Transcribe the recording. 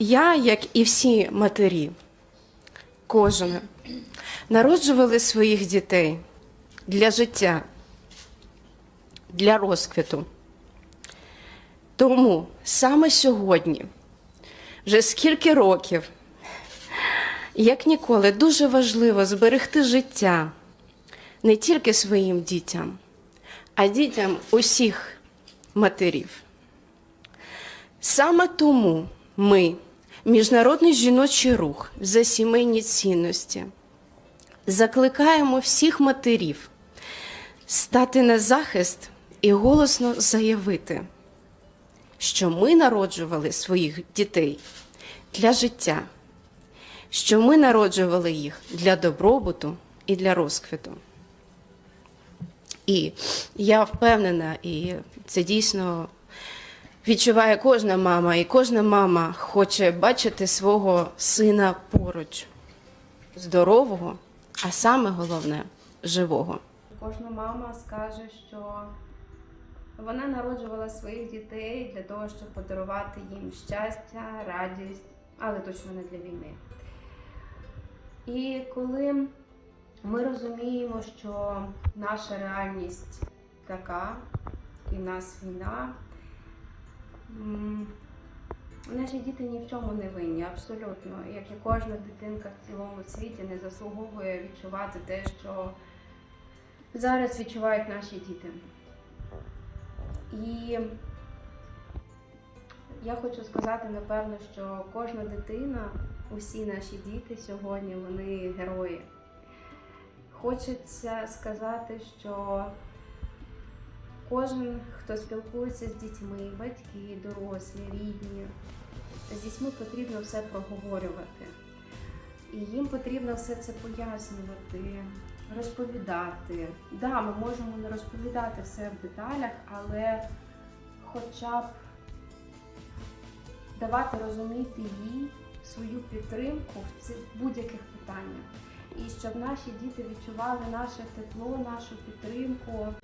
Я, як і всі матері, кожен, народжували своїх дітей для життя, для розквіту. Тому саме сьогодні, вже скільки років, як ніколи, дуже важливо зберегти життя не тільки своїм дітям, а дітям усіх матерів. Саме тому ми, Міжнародний жіночий рух за сімейні цінності, закликаємо всіх матерів стати на захист і голосно заявити, що ми народжували своїх дітей для життя, що ми народжували їх для добробуту і для розквіту. І я впевнена, і це дійсно відчуває кожна мама, і кожна мама хоче бачити свого сина поруч, здорового, а саме головне живого. Кожна мама скаже, що вона народжувала своїх дітей для того, щоб подарувати їм щастя, радість, але точно не для війни. І коли ми розуміємо, що наша реальність така, і в нас війна, наші діти ні в чому не винні, абсолютно. Як і кожна дитинка в цілому світі не заслуговує відчувати те, що зараз відчувають наші діти. І я хочу сказати, напевно, що кожна дитина, усі наші діти сьогодні, вони герої. Хочеться сказати, що кожен, хто спілкується з дітьми, батьки, дорослі, рідні, з дітьми потрібно все проговорювати. І їм потрібно все це пояснювати, розповідати. Да, ми можемо не розповідати все в деталях, але хоча б давати розуміти їй свою підтримку в цих будь-яких питаннях. І щоб наші діти відчували наше тепло, нашу підтримку.